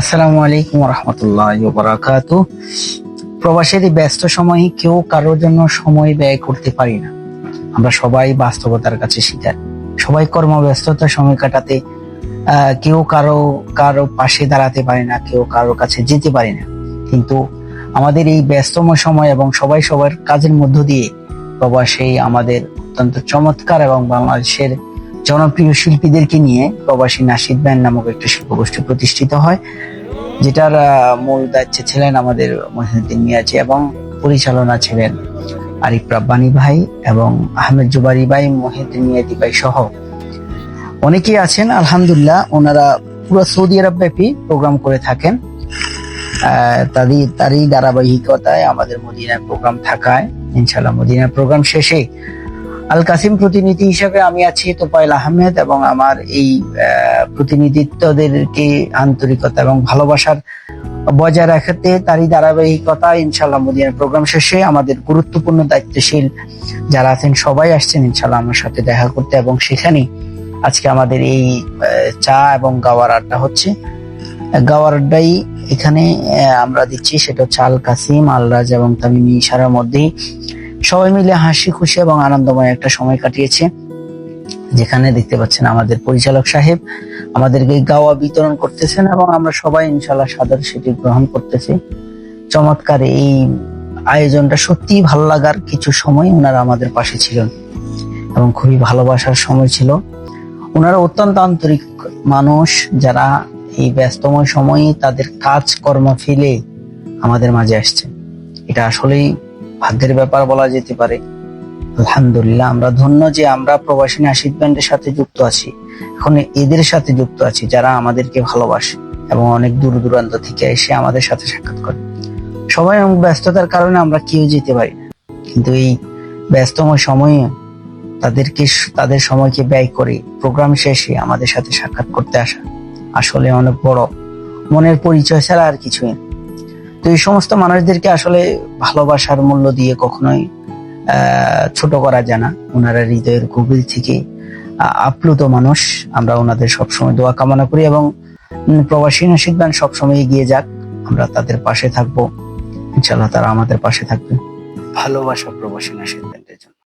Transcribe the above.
আসসালামু আলাইকুম রহমতুল্লাহ বারাকাত প্রবাসের ব্যস্ত সময়ে কেউ কারোর জন্য সময় ব্যয় করতে পারি না। আমরা সবাই বাস্তবতার কাছে শিকার। সবাই কর্মব্যস্ততার সময় কাটাতে কেউ কারও কারও পাশে দাঁড়াতে পারে না, কেউ কারও কাছে যেতে পারে না। কিন্তু আমাদের এই ব্যস্তময় সময় এবং সবাই সবার কাজের মধ্য দিয়ে প্রবাসে আমাদের অত্যন্ত চমৎকার এবং বাংলাদেশের জনপ্রিয় শিল্পীদেরকে নিয়ে প্রবাসী নাসিদ ব্যান্ড নামক একটা শিল্পগোষ্ঠী প্রতিষ্ঠিত হয়, যেটার মূল দায়িত্বে ছিলেন আমাদের মহিউদ্দিন মিয়াজি এবং পরিচালনা ছিলেন আরিফ রাব্বানি ভাই এবং আহমেদ জুবারি ভাই মহিউদ্দিন মিয়াজি ভাই সহ। অনেকেই আছেন, আলহামদুলিল্লাহ, ওনারা পুরো সৌদি আরব ব্যাপী প্রোগ্রাম করে থাকেন। তারই তারই ধারাবাহিকতায় আমাদের মদিনার প্রোগ্রাম থাকায় ইনশাল্লাহ মদিনার প্রোগ্রাম শেষে আল কাসিম প্রতিনিধি হিসেবে আমি আছি তোপাইল আহমেদ এবং আমার এই প্রতিনিধিত্বদেরকে আন্তরিকতা এবং ভালোবাসার বজায় রাখাতে তারই ধারাবাহিকতা ইনশাল্লাহ মদিনার প্রোগ্রাম শেষে আমাদের গুরুত্বপূর্ণ দায়িত্বশীল যারা আছেন সবাই আসছেন ইনশাল্লাহ আমার সাথে দেখা করতে এবং সেখানে আজকে আমাদের এই চা এবং গাওয়ার আড্ডা হচ্ছে। গাওয়ার আড্ডাই এখানে আমরা দিচ্ছি সেটা হচ্ছে আল কাসিম আলরাজ এবং তামিমি ইশারার মধ্যেই। সবাই মিলে হাসি, খুশি এবং আনন্দময় একটা সময় কাটিয়েছে। যেখানে দেখতে পাচ্ছেন আমাদের পরিচালক সাহেব আমাদেরকে গাওয়া বিতরণ করতেছেন এবং আমরা সবাই ইনশাল্লাহ সাদর সেটি গ্রহণ করতেছি। চমৎকার এই আয়োজনটা সত্যিই ভালো লাগার কিছু সময় ওনারা আমাদের পাশে ছিলেন এবং খুবই ভালোবাসার সময় ছিল। ওনারা অত্যন্ত আন্তরিক মানুষ যারা এই ব্যস্তময় সময়ে তাদের কাজ কর্ম ফেলে আমাদের মাঝে আসছে এটা আসলেই ভাগ্যের ব্যাপার বলা যেতে পারে। আলহামদুলিল্লাহ, আমরা ধন্য যে আমরা প্রবাসী নাসিদ ব্যান্ডের সাথে যুক্ত আছি। এখন এদের সাথে যুক্ত আছি যারা আমাদেরকে ভালোবাসে এবং অনেক দূর দূরান্ত থেকে এসে আমাদের সাথে সাক্ষাৎ করে। সবাই ব্যস্ততার কারণে আমরা কেউ যেতে পারি না। কিন্তু এই ব্যস্তময় সময়ে তাদেরকে তাদের সময়কে ব্যয় করে প্রোগ্রাম শেষে আমাদের সাথে সাক্ষাৎ করতে আসা আসলে অনেক বড়। মনের পরিচয় ছাড়া আর কিছুই না। তো এই সমস্ত মানুষদেরকে আসলে ভালোবাসার মূল্য দিয়ে কখনোই ছোট করা যায় না। ওনারা হৃদয়ের গভীর থেকে আপ্লুত মানুষ। আমরা ওনাদের সবসময় দোয়া কামনা করি এবং প্রবাসী নাসিক নাসিকবান সবসময় এগিয়ে যাক। আমরা তাদের পাশে থাকব। ইনশাল্লাহ তারা আমাদের পাশে থাকবে। ভালোবাসা প্রবাসী নাসিকবান